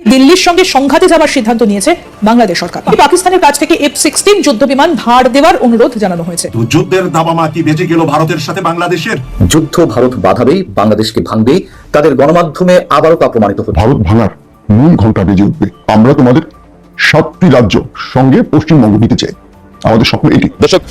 দিল্লির সঙ্গে সংঘাতে যাওয়ার সিদ্ধান্ত নিয়েছে বাংলাদেশ সরকার। পাকিস্তানের কাছ থেকে এফ সিক্সটিন যুদ্ধ বিমান ধার দেওয়ার অনুরোধ জানানো হয়েছে। যুদ্ধের দাবামা কি বেঁচে গেল ভারতের সাথে বাংলাদেশের। যুদ্ধ ভারত বাধাবেই বাংলাদেশকে ভাঙবেই তাদের গণমাধ্যমে আবারও তা প্রমাণিত হচ্ছে। ভারত ভাঙার মূল ঘণ্টা বেজে উঠবে। আমরা তোমাদের সাতটি রাজ্য সঙ্গে পশ্চিমবঙ্গ নিতে চাই। আমাদের স্বপ্ন এটি। দর্শক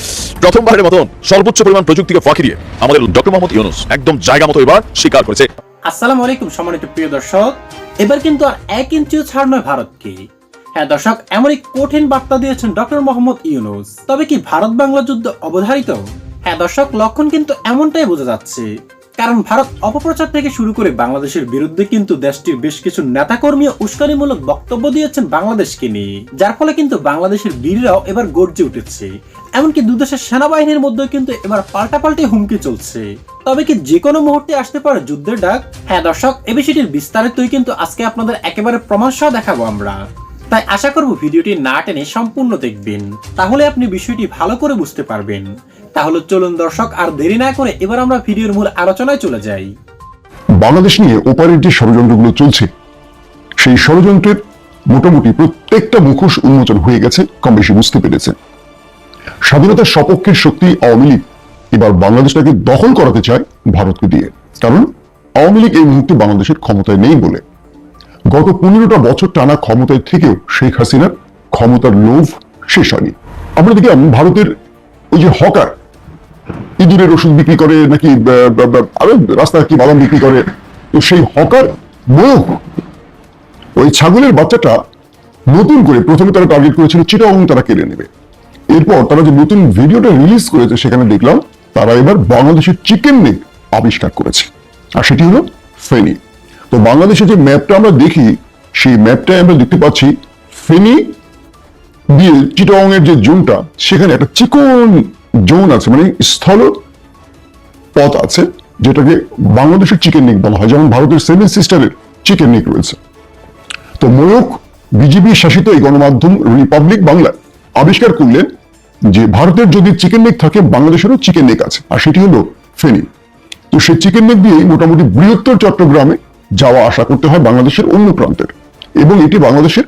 প্রথমবারের মতন সর্বোচ্চ পরিমাণ প্রযুক্তিকে ফাঁকি দিয়ে আমাদের ডক্টর মোহাম্মদ ইউনুস একদম জায়গা মতো এবার স্বীকার করেছে। আসসালামু আলাইকুম সম্মানিত প্রিয় দর্শক। এবার কিন্তু আর এক ইঞ্চিও ছাড় নয় ভারতকে। হ্যাঁ দর্শক এমনই কঠিন বার্তা দিয়েছেন ডক্টর মোহাম্মদ ইউনুস। তবে কি ভারত বাংলা যুদ্ধ অবধারিত? হ্যাঁ দর্শক, লক্ষণ কিন্তু এমনটাই বোঝা যাচ্ছে। কারণ ভারত অপপ্রচার থেকে শুরু করে বাংলাদেশের বিরুদ্ধে কিন্তু দেশটির বেশ কিছু নেতাকর্মী উস্কানিমূলক বক্তব্য দিয়েছেন বাংলাদেশকে নিয়ে। যার ফলে কিন্তু বাংলাদেশের বীররাও এবার গর্জে উঠেছে। এমনকি দুদেশের সেনাবাহিনীর মধ্যে কিন্তু এবার পাল্টাপাল্টি হুমকি চলছে। তবে কি যে কোনো মুহূর্তে আসতে পারে যুদ্ধের ডাক? হ্যাঁ দর্শক, এ বিষয়টির বিস্তারিতই কিন্তু আজকে আপনাদের একেবারে প্রমাণ সহ দেখাবো আমরা। তাই আশা করব ভিডিওটি না টেনে সম্পূর্ণ দেখবেন। তাহলে আপনি বিষয়টি ভালো করে বুঝতে পারবেন। তাহলে চলুন দর্শক, আর দেরি না করে এবার আমরা ভিডিওর মূল আলোচনায় চলে যাই। বাংলাদেশ নিয়ে যে ষড়যন্ত্রগুলো চলছে। সেই ষড়যন্ত্রের মোটামুটি প্রত্যেকটা মুখোশ উন্মোচন হয়ে গেছে, কম বেশি বুঝতে পেরেছে স্বাধীনতার সপক্ষের শক্তি আওয়ামী লীগ এবার বাংলাদেশটাকে দখল করাতে চায় ভারতকে দিয়ে। কারণ আওয়ামী লীগ এই মুহূর্তে বাংলাদেশের ক্ষমতায় নেই বলে। গত পনেরোটা বছর টানা ক্ষমতায় থেকেও শেখ হাসিনার ক্ষমতার লোভ শেষ হয়নি। আমরা দেখলাম ভারতের ওই যে হকার ইঁদুরের ওষুধ বিক্রি করে নাকি আরও রাস্তায় কি বাদাম বিক্রি করে। তো সেই হকার ময়ূখ ওই ছাগলের বাচ্চাটা নতুন করে প্রথমে তারা টার্গেট করেছিল চিটাং তারা কেড়ে নেবে। এরপর তারা যে নতুন ভিডিওটা রিলিজ করেছে সেখানে দেখলাম, তারা এবার বাংলাদেশের চিকেন নেক আবিষ্কার করেছে। আর সেটি হলো ফেনি। তো বাংলাদেশের যে ম্যাপটা আমরা দেখি, সেই ম্যাপটায় আমরা দেখতে পাচ্ছি ফেনি দিয়ে চিটং এর যে জোনটা, সেখানে একটা চিকন জোন আছে মানে স্থল পথ আছে, যেটাকে বাংলাদেশের চিকেন নেক বলা হয়, যেমন ভারতের সেভেন সিস্টারের চিকেন নেক রয়েছে। তো ময়ূক বিজেপি শাসিত এই গণমাধ্যম রিপাবলিক বাংলা আবিষ্কার করলেন যে ভারতের যদি চিকেন নেক থাকে, বাংলাদেশেরও চিকেন নেক আছে, আর সেটি হলো ফেনী। তো সেই চিকেন নেক দিয়ে মোটামুটি বৃহত্তর চট্টগ্রামে যাওয়া আসা করতে হয় বাংলাদেশের অন্য প্রান্তের। এবং এটি বাংলাদেশের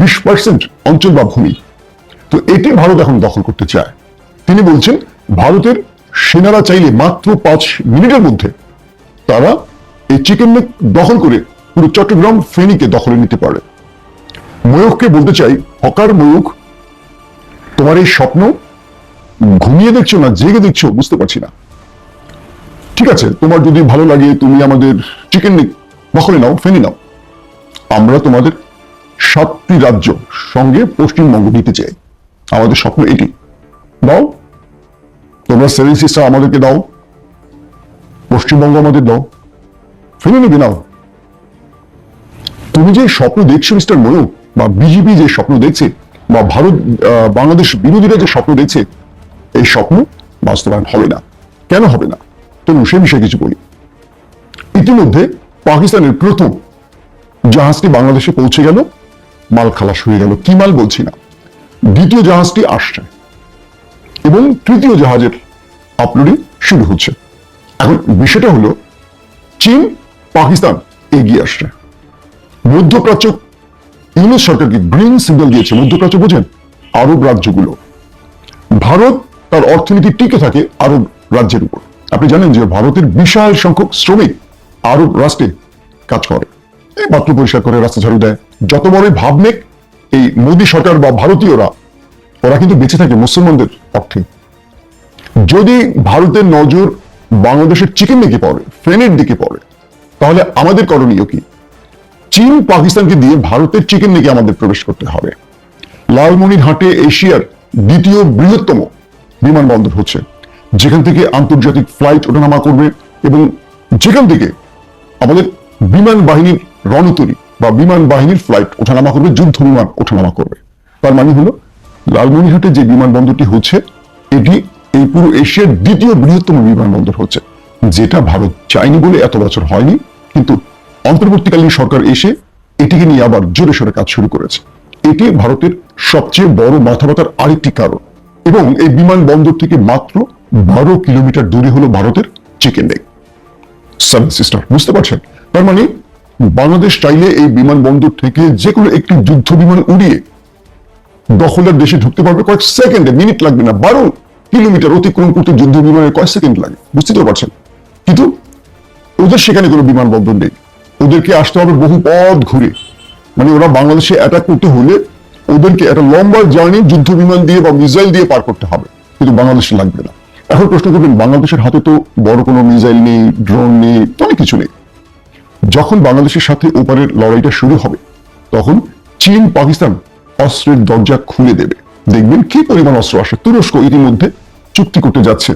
বিশ পার্সেন্ট অঞ্চল বা ভূমি। তো এটি ভারত এখন দখল করতে চায়। তিনি বলছেন, ভারতের সেনারা চাইলে মাত্র পাঁচ মিনিটের মধ্যে তারা এই চিকেন নেক দখল করে পুরো চট্টগ্রাম ফেনীকে দখলে নিতে পারে। ময়ূককে বলতে চাই, হকার ময়ূক তোমার এই স্বপ্ন ঘুমিয়ে দেখছ না, জেগে দেখছ, বুঝতে পারছি না। ঠিক আছে, তোমার যদি ভালো লাগে, তুমি আমাদের চিকেন নেক দখলে নাও, ফেনি নাও। আমরা তোমাদের সাতটি রাজ্য সঙ্গে পশ্চিমবঙ্গ নিতে চাই। আমাদের স্বপ্ন এটি। দাও। তোমরা সেভেন সিস্টার আমাদেরকে দাও। পশ্চিমবঙ্গ আমাদের দাও। ফেলে নেবে নাও তুমি যে স্বপ্ন দেখছ, মিস্টার ময়ূক বা বিজেপি যে স্বপ্ন দেখছে, বা ভারত বাংলাদেশ বিরোধীরা যে স্বপ্ন দেখছে, এই স্বপ্ন বাস্তবায়ন হবে না। কেন হবে না? তবু সে বিষয়ে কিছু বলি। ইতিমধ্যে পাকিস্তানের প্রথম জাহাজটি বাংলাদেশে পৌঁছে গেল। মাল খালাস হয়ে গেল। কি মাল বলছি না। দ্বিতীয় জাহাজটি আসছে। এবং তৃতীয় জাহাজের আপলোডিং শুরু হচ্ছে। এখন বিষয়টা হলো, চীন, পাকিস্তান এগিয়ে আসছে। মধ্যপ্রাচ্য, ইউনুস সরকারকে গ্রিন সিগন্যাল দিয়েছে। মধ্যপ্রাচ্য বোঝেন, আরব রাজ্যগুলো। ভারত তার অর্থনীতি টিকে থাকে আরব রাজ্যের উপর। আপনি জানেন যে ভারতের বিশাল সংখ্যক শ্রমিক আরব রাষ্ট্রে কাজ করে। এই বাথরুম পরিষ্কার করে রাস্তা ঝাড়ু দেয়। যত বড়ই ভাবনেক এই মোদী সরকার বা ভারতীয়রা ওরা কিন্তু বেঁচে থাকে মুসলমানদের অর্থে যদি ভারতের নজর বাংলাদেশের চিকেন দিকে পড়ে ফ্রেনের দিকে পড়ে, তাহলে আমাদের করণীয় কি? চীন, পাকিস্তানকে দিয়ে ভারতের চিকেন দিকে আমাদের প্রবেশ করতে হবে। লালমনিরহাটে এশিয়ার দ্বিতীয় বৃহত্তম বিমানবন্দর হচ্ছে। যেখান থেকে আন্তর্জাতিক ফ্লাইট ওঠানামা করবে এবং যেখান থেকে আমাদের বিমান বাহিনীর রণতরী বা বিমান বাহিনীর ফ্লাইট ওঠানামা করবে, যুদ্ধ বিমান ওঠানামা করবে। তার মানে হলো লালমনিরহাটে যে বিমানবন্দরটি হচ্ছে, এটি এই পুরো এশিয়ার দ্বিতীয় বৃহত্তম বিমানবন্দর হচ্ছে, যেটা ভারত চায়নি বলে এত বছর হয়নি, কিন্তু অন্তর্বর্তীকালীন সরকার এসে এটিকে নিয়ে আবার জোরে সোরে কাজ শুরু করেছে। এটি ভারতের সবচেয়ে বড় মাথা ব্যথার আরেকটি কারণ এবং এই বিমানবন্দর থেকে মাত্র বারো কিলোমিটার দূরে হলো ভারতের চিকেন নেক সেভেন সিস্টার বুঝতে পারছেন? তার মানে বাংলাদেশ চাইলে এই বিমানবন্দর থেকে যে কোনো একটি যুদ্ধ বিমান উড়িয়ে দখলদার দেশে ঢুকতে পারবে কয়েক সেকেন্ডে, মিনিট লাগবে না, বারো কিলোমিটার অতিক্রম করতে যুদ্ধ বিমানের কয়েক সেকেন্ড লাগে, বুঝতে তো পারছেন? কিন্তু ওদের সেখানে কোনো বিমানবন্দর নেই। ওদেরকে আসতে হবে বহু পথ ঘুরে। মানে ওরা বাংলাদেশে অ্যাটাক করতে হলে ওদেরকে একটা লম্বা জার্নি যুদ্ধ বিমান দিয়ে বা মিসাইল দিয়ে পার করতে হবে। কিন্তু বাংলাদেশে লাগবে না। এখন প্রশ্ন করবেন, বাংলাদেশের হাতে তো বড় কোনো মিসাইল নেই ড্রোন নেই অনেক কিছু নেই। যখন বাংলাদেশের সাথে ওপারের লড়াইটা শুরু হবে, তখন চীন, পাকিস্তান অস্ত্রের দরজা খুলে দেবে। দেখবেন কি পরিমাণ অস্ত্র আসে। তুরস্ক ইতিমধ্যে চুক্তি করতে যাচ্ছে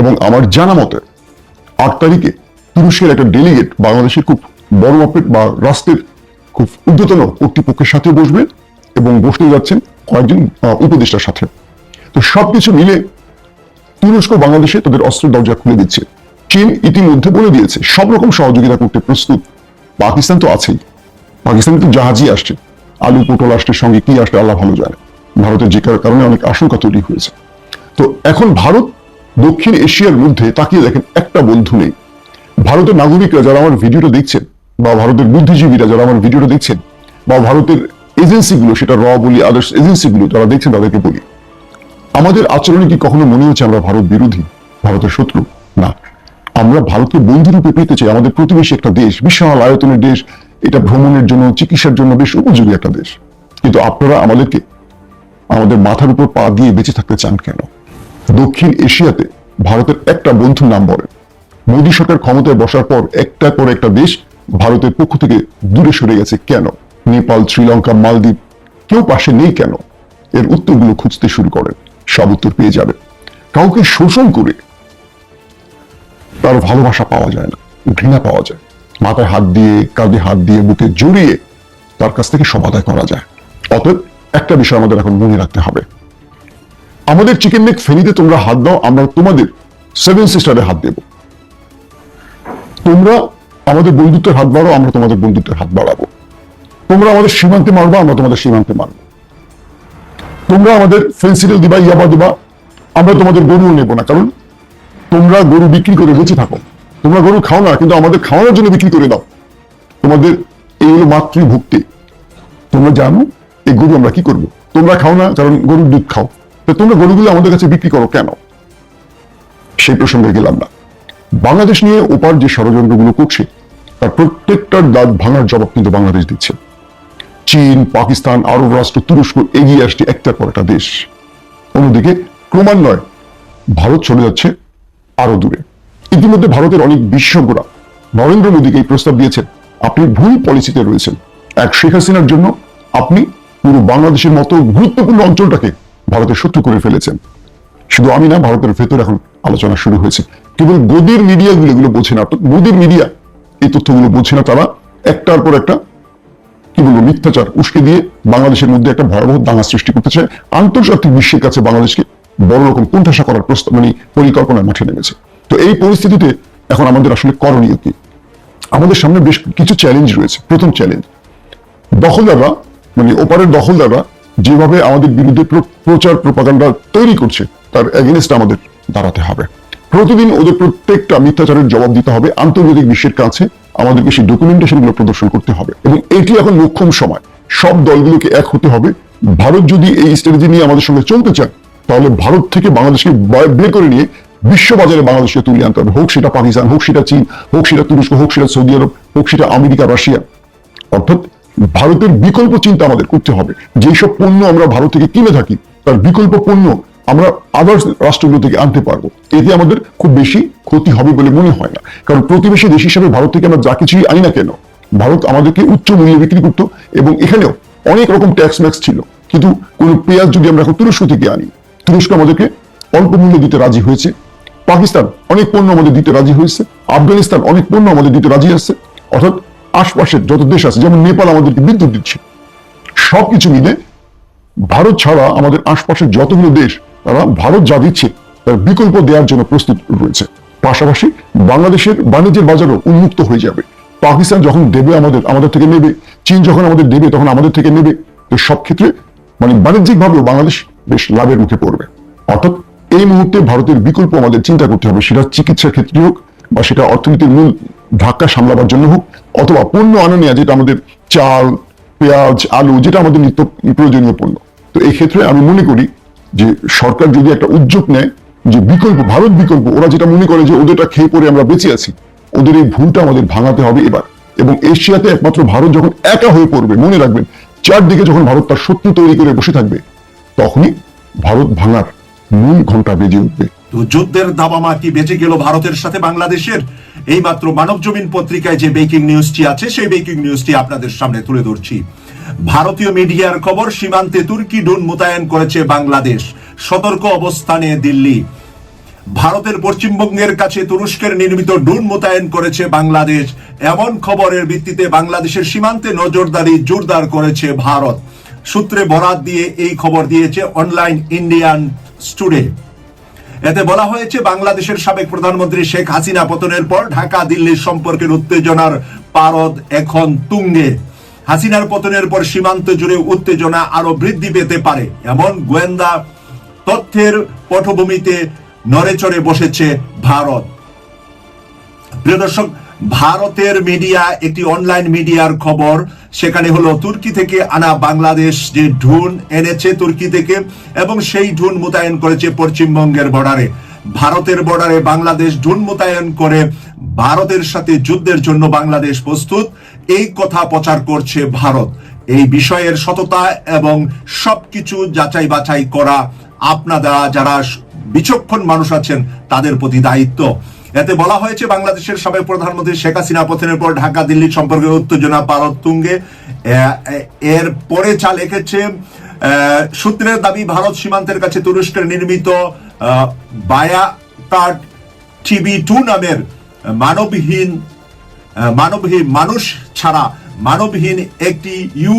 এবং আমার জানা মতে আট তারিখে তুরস্কের একটা ডেলিগেট বাংলাদেশের খুব বড় মাপের বা রাষ্ট্রের খুব ঊর্ধ্বতন কর্তৃপক্ষের সাথে বসবেন এবং বসতে যাচ্ছেন কয়েকজন উপদেষ্টার সাথে। তো সবকিছু মিলে তুরস্ক বাংলাদেশে তাদের অস্ত্রের দরজা খুলে দিচ্ছে। চীন ইতিমধ্যে বলে দিয়েছে, সব রকম সহযোগিতা করতে প্রস্তুত। পাকিস্তান তো আছেই। পাকিস্তান তো জাহাজই আসছে। আলু পটল আসছে, সঙ্গে কি আসছে আল্লাহ ভালো জানে। ভারতের যে কারণে অনেক আশঙ্কা তৈরি হয়েছে। তো এখন ভারত দক্ষিণ এশিয়ার মধ্যে তাকিয়ে দেখেন একটা বন্ধু নেই। ভারতের নাগরিকরা যারা আমার ভিডিওটা দেখছেন, বা ভারতের বুদ্ধিজীবীরা যারা আমার ভিডিওটা দেখছেন, বা ভারতের এজেন্সিগুলো, সেটা র বলি, আদার্স এজেন্সিগুলো যারা দেখছেন তাদেরকে বলি। আমাদের আচরণে কি কখনো মনে হচ্ছে আমরা ভারত বিরোধী, ভারতের শত্রু? না। আমরা ভারতকে বন্ধু রূপে পেতে চাই। আমাদের প্রতিবেশী একটা দেশ, বিশাল আয়তনের দেশ এটা ভ্রমণের জন্য, চিকিৎসার জন্য বেশ উপযোগী একটা দেশ। কিন্তু আপনারা আমাদেরকে, আমাদের মাথার উপর পা দিয়ে বেঁচে থাকতে চান কেন? দক্ষিণ এশিয়াতে ভারতের একটা বন্ধুর নাম বলেন মোদী সরকার ক্ষমতায় বসার পর একটা পর একটা দেশ ভারতের পক্ষ থেকে দূরে সরে গেছে। কেন? নেপাল, শ্রীলঙ্কা, মালদ্বীপ কেউ পাশে নেই কেন? এর উত্তরগুলো খুঁজতে শুরু করেন। সব উত্তর পেয়ে যাবে কাউকে শোষণ করে তার ভালোবাসা পাওয়া যায় না, ঘৃণা পাওয়া যায়। মাথায় হাত দিয়ে, কাঁধে হাত দিয়ে, বুকে জড়িয়ে তার কাছ থেকে আদায় করা যায়। অতএব একটা বিষয় আমাদের এখন মনে রাখতে হবে। আমাদের চিকেন নেক ফেনিতে তোমরা হাত দাও, আমরা তোমাদের সেভেন সিস্টারে হাত দেব। তোমরা আমাদের বন্ধুত্বের হাত বাড়াও, আমরা তোমাদের বন্ধুত্বের হাত বাড়াবো। তোমরা আমাদের সীমান্তে মারবা, আমরা তোমাদের সীমান্তে মারবো। তোমরা আমাদের ফেন্সিডেল দিবা, ইয়াবা দিবা, আমরা তোমাদের গরু নেব না। কারণ তোমরা গরু বিক্রি করে বেঁচে থাকো। তোমরা গরু খাও না, কিন্তু আমাদের খাওয়ানোর জন্য বিক্রি করে দাও। তোমাদের এই হলো মাতৃভক্তি। তোমরা জানো, এই গরু আমরা কি করব? তোমরা খাও না, কারণ গরুর দুধ খাও। তো তোমরা গরুগুলো আমাদের কাছে বিক্রি করো কেন? সেই প্রসঙ্গে গেলাম না। বাংলাদেশ নিয়ে ওপার যে ষড়যন্ত্রগুলো করছে, তার প্রত্যেকটার দাঁত ভাঙার জবাব কিন্তু বাংলাদেশ দিচ্ছে। চীন, পাকিস্তান, আরব রাষ্ট্র, তুরস্ক এগিয়ে আসছে একটার পর একটা দেশ। অন্যদিকে ক্রমান্বয়ে ভারত চলে যাচ্ছে আরও দূরে। ইতিমধ্যে ভারতের অনেক বিশেষজ্ঞরা নরেন্দ্র মোদীকে এই প্রস্তাব দিয়েছেন। আপনি ভুল পলিসিতে রয়েছেন। এক শেখ হাসিনার জন্য আপনি পুরো বাংলাদেশের মতো গুরুত্বপূর্ণ অঞ্চলটাকে ভারতের শত্রু করে ফেলেছেন। শুধু আমি না, ভারতের ভেতর এখন আলোচনা শুরু হয়েছে। কেবল গদির মিডিয়াগুলো এগুলো বোঝে না মোদীর মিডিয়া এই তথ্যগুলো বোঝে না তারা। একটার পর একটা, কি বলব, মিথ্যাচার উস্কে দিয়ে বাংলাদেশের মধ্যে একটা ভয়াবহ দাঙ্গা সৃষ্টি করতে চায়। আন্তর্জাতিক বিশ্বের কাছে বাংলাদেশকে বড় রকম কোণঠাসা করার প্রস্তাব মানে পরিকল্পনার মাঠে নেমেছে। তো এই পরিস্থিতিতে এখন আমাদের আসলে করণীয় কি? আমাদের সামনে বেশ কিছু চ্যালেঞ্জ রয়েছে। প্রথম চ্যালেঞ্জ দখলদাররা মানে ওপারের দখলদাররা যেভাবে আমাদের বিরুদ্ধে প্রচার প্রপাগান্ডা তৈরি করছে, তার এগেনস্ট আমাদের দাঁড়াতে হবে। প্রতিদিন ওদের প্রত্যেকটা মিথ্যাচারের জবাব দিতে হবে, আন্তর্জাতিক বিশ্বের কাছে আমাদেরকে সেই ডকুমেন্টেশনগুলো প্রদর্শন করতে হবে। এবং এটি এখন মোক্ষম সময়। সব দলগুলোকে এক হতে হবে। ভারত যদি এই স্ট্র্যাটেজি নিয়ে আমাদের সঙ্গে চলতে চায়, তাহলে ভারত থেকে বাংলাদেশকে বের করে নিয়ে বিশ্ববাজারে বাংলাদেশকে তুলে আনতে হবে। হোক সেটা পাকিস্তান, হোক সেটা চীন, হোক সেটা তুরস্ক, হোক সেটা সৌদি আরব, হোক সেটা আমেরিকা রাশিয়া। অর্থাৎ ভারতের বিকল্প চিন্তা আমাদের করতে হবে। যেসব পণ্য আমরা ভারত থেকে কিনে থাকি, তার বিকল্প পণ্য আমরা আদার্স রাষ্ট্রগুলো থেকে আনতে পারব। এতে আমাদের খুব বেশি ক্ষতি হবে বলে মনে হয় না। কারণ প্রতিবেশী দেশ হিসেবে ভারত থেকে আমরা যা কিছুই আনি না কেন, ভারত আমাদেরকে উচ্চ মূল্যে বিক্রি করতো এবং এখানেও অনেক রকম ট্যাক্স ম্যাক্স ছিল। কিন্তু কোনো পেঁয়াজ যদি আমরা এখন তুরস্ক থেকে আনি, তুরস্ক আমাদেরকে অল্প মূল্যে দিতে রাজি হয়েছে। পাকিস্তান অনেক পণ্য আমাদের দিতে রাজি হয়েছে। আফগানিস্তান অনেক পণ্য আমাদের দিতে রাজি আছে। অর্থাৎ আশপাশের যত দেশ আছে, যেমন নেপাল আমাদেরকে বিদ্যুৎ দিচ্ছে। সবকিছু মিলে ভারত ছাড়া আমাদের আশপাশের যতগুলো দেশ, তারা ভারত যা দিচ্ছে, তার বিকল্প দেওয়ার জন্য প্রস্তুত রয়েছে। পাশাপাশি বাংলাদেশের বাণিজ্যের বাজারও উন্মুক্ত হয়ে যাবে। পাকিস্তান যখন দেবে আমাদের আমাদের থেকে নেবে। চীন যখন আমাদের দেবে, তখন আমাদের থেকে নেবে। তো সব ক্ষেত্রে মানে বাণিজ্যিকভাবেও বাংলাদেশ বেশ লাভের মুখে পড়বে। অর্থাৎ এই মুহূর্তে ভারতের বিকল্প আমাদের চিন্তা করতে হবে, সেটা চিকিৎসার ক্ষেত্রে হোক বা সেটা অর্থনীতির মূল ধাক্কা সামলাবার জন্য হোক, অথবা পণ্য আননিয়া যেটা আমাদের চাল, পেঁয়াজ, আলু, যেটা আমাদের নিত্য প্রয়োজনীয় পণ্য। তো এই ক্ষেত্রে আমি মনে করি যে সরকার যদি একটা উদ্যোগ নেয়, যে বিকল্প, ভারত বিকল্প, ওরা যেটা মনে করে যে ওদেরটা খেয়ে পরে আমরা বেঁচে আছি, ওদের এই ভুলটা আমাদের ভাঙাতে হবে এবার। এবং এশিয়াতে একমাত্র ভারত যখন একা হয়ে পড়বে, মনে রাখবেন, চারদিকে যখন ভারত তার শত্রু তৈরি করে বসে থাকবে, তখনই ভারত ভাঙার মূল ঘণ্টা বেজে উঠবে। তো যুদ্ধের দাবামা কি বেঁচে গেল ভারতের সাথে বাংলাদেশের? মানব জমিন পত্রিকায় যে ব্রেকিং নিউজটি আছে, সেই ব্রেকিং নিউজটি আপনাদের সামনে তুলে ধরছি। ভারতীয় মিডিয়ার খবর, সীমান্তে তুর্কি ড্রোন মোতায়েন করেছে বাংলাদেশ। সতর্ক অবস্থানে দিল্লি। ভারতের পশ্চিমবঙ্গের কাছে তুরস্কের নির্মিত ড্রোন মোতায়েন করেছে বাংলাদেশ। এমন খবরের ভিত্তিতে বাংলাদেশের সীমান্তে নজরদারি জোরদার করেছে ভারত। সূত্রে বরাত দিয়ে এই খবর দিয়েছে অনলাইন ইন্ডিয়ান স্টুডে এতে বলা হয়েছে, বাংলাদেশের সাবেক প্রধানমন্ত্রী শেখ হাসিনা পতনের পর ঢাকা দিল্লির সম্পর্কের উত্তেজনার পারদ এখন তুঙ্গে। হাসিনার পতনের পর সীমান্ত জুড়ে উত্তেজনা আরও বৃদ্ধি পেতে পারে। এমন গোয়েন্দা তথ্যের পটভূমিতে নড়েচড়ে বসেছে ভারত। প্রিয় দর্শক ভারতের মিডিয়া, একটি অনলাইন মিডিয়ার খবর। সেখানে হলো, তুর্কি থেকে আনা বাংলাদেশ যে ঢুন এনেছে তুর্কি থেকে এবং সেই ঢুন মোতায়েন করেছে পশ্চিমবঙ্গের বর্ডারে ভারতের বর্ডারে বাংলাদেশ ঢুন মোতায়েন করে ভারতের সাথে যুদ্ধের জন্য বাংলাদেশ প্রস্তুত। এই কথা প্রচার করছে ভারত। এই বিষয়ের সততা এবং সবকিছু যাচাই বাছাই করা আপনারা যারা বিচক্ষণ মানুষ আছেন, তাদের প্রতি দায়িত্ব। এতে বলা হয়েছে, বাংলাদেশের সাবেক প্রধানমন্ত্রী শেখ হাসিনা পতনের পর ঢাকা দিল্লি সম্পর্কে উত্তেজনা পারত তুঙ্গে। এর পরে চা লিখেছে সূত্রের দাবি, ভারত সীমান্তের কাছে তুরস্কের নির্মিত বায়াটার টিভি টু নামের মানবহীন মানবহীন মানুষ ছাড়া মানবহীন একটি ইউ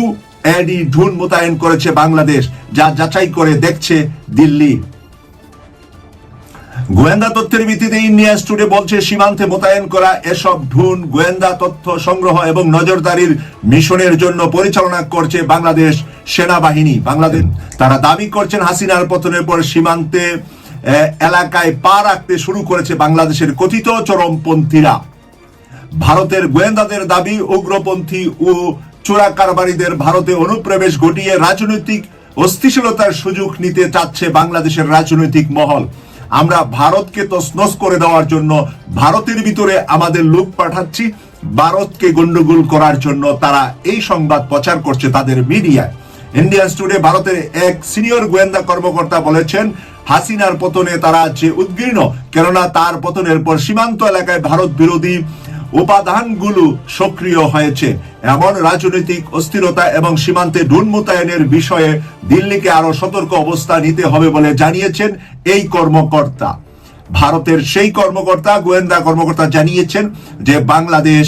এডি ঢুন মোতায়েন করেছে বাংলাদেশ, যা যাচাই করে দেখছে দিল্লি। গোয়েন্দা তথ্যের ভিত্তিতে ইন্ডিয়া স্টুডে বলছে, সীমান্তে মোতায়েন করা এসব ঢুন গোয়েন্দা তথ্য সংগ্রহ এবং নজরদারির মিশনের জন্য পরিচালনা করছে বাংলাদেশ সেনাবাহিনী। বাংলাদেশ তারা দাবি করছেন হাসিনার পতনের পর সীমান্তে এলাকায় পা রাখতে শুরু করেছে বাংলাদেশের কথিত চরমপন্থীরা। ভারতের গোয়েন্দাদের দাবি, উগ্রপন্থী ও চোরা কারবারিদের ভারতে অনুপ্রবেশ ঘটিয়ে রাজনৈতিক অস্থিশীলতার সুযোগ নিতে চাচ্ছে বাংলাদেশের রাজনৈতিক মহল। আমরা ভারতকে তসনস করে দেওয়ার জন্য ভারতের ভিতরে আমাদের লোক পাঠাচ্ছি, ভারতকে গন্ডগোল করার জন্য তারা এই সংবাদ প্রচার করছে তাদের মিডিয়ায়। ইন্ডিয়ান স্টুডে ভারতের এক সিনিয়র গোয়েন্দা কর্মকর্তা বলেছেন, হাসিনার পতনে তারা যে উদ্গীর্ণ কেননা তার পতনের পর সীমান্ত এলাকায় ভারত বিরোধী উপাদানগুলো সক্রিয় হয়েছে। এমন রাজনৈতিক অস্থিরতা এবং সীমান্তে ড্রোন মোতায়েনের বিষয়ে দিল্লিকে আরও সতর্ক অবস্থা নিতে হবে বলে জানিয়েছেন এই কর্মকর্তা। ভারতের সেই কর্মকর্তা, গোয়েন্দা কর্মকর্তা জানিয়েছেন যে বাংলাদেশ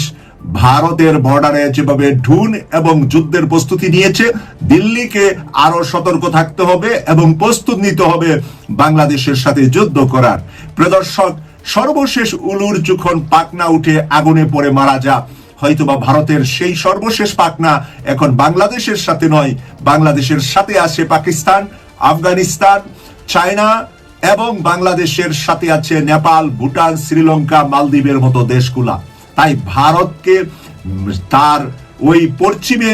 ভারতের বর্ডারে যেভাবে ঢুন এবং যুদ্ধের প্রস্তুতি নিয়েছে, দিল্লিকে আরও সতর্ক থাকতে হবে এবং প্রস্তুত নিতে হবে বাংলাদেশের সাথে যুদ্ধ করার। প্রদর্শক সর্বশেষ উলুর যখন পাকনা উঠে আগুনে পড়ে মারা যা, হয়তোবা ভারতের সেই সর্বশেষ পাকনা এখন বাংলাদেশের সাথে নয়, বাংলাদেশের সাথে আছে পাকিস্তান, আফগানিস্তান, চায়না এবং বাংলাদেশের সাথে আছে নেপাল, ভুটান, শ্রীলঙ্কা, মালদ্বীপের মতো দেশগুলা। তাই ভারতকে তার ওই পশ্চিমে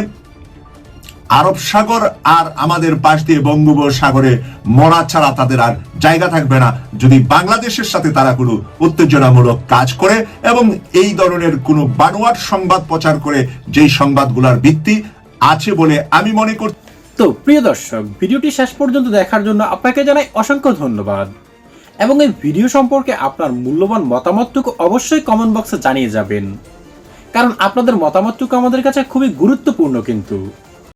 আরব সাগর আর আমাদের পাশ দিয়ে বঙ্গোপসাগরে মরা ছাড়া তাদের আর জায়গা থাকবে না। যদি বাংলাদেশের সাথে তারা কোনো উত্তেজনামূলক কাজ করে এবং এই ধরনের কোনো বানোয়াট সংবাদ প্রচার করে যেই সংবাদগুলোর ভিত্তি আছে বলে আমি মনে করি তো প্রিয় দর্শক, ভিডিওটি শেষ পর্যন্ত দেখার জন্য আপনাকে জানাই অসংখ্য ধন্যবাদ। এবং এই ভিডিও সম্পর্কে আপনার মূল্যবান মতামতটুকু অবশ্যই কমেন্ট বক্সে জানিয়ে যাবেন। কারণ আপনাদের মতামতটুকু আমাদের কাছে খুবই গুরুত্বপূর্ণ কিন্তু।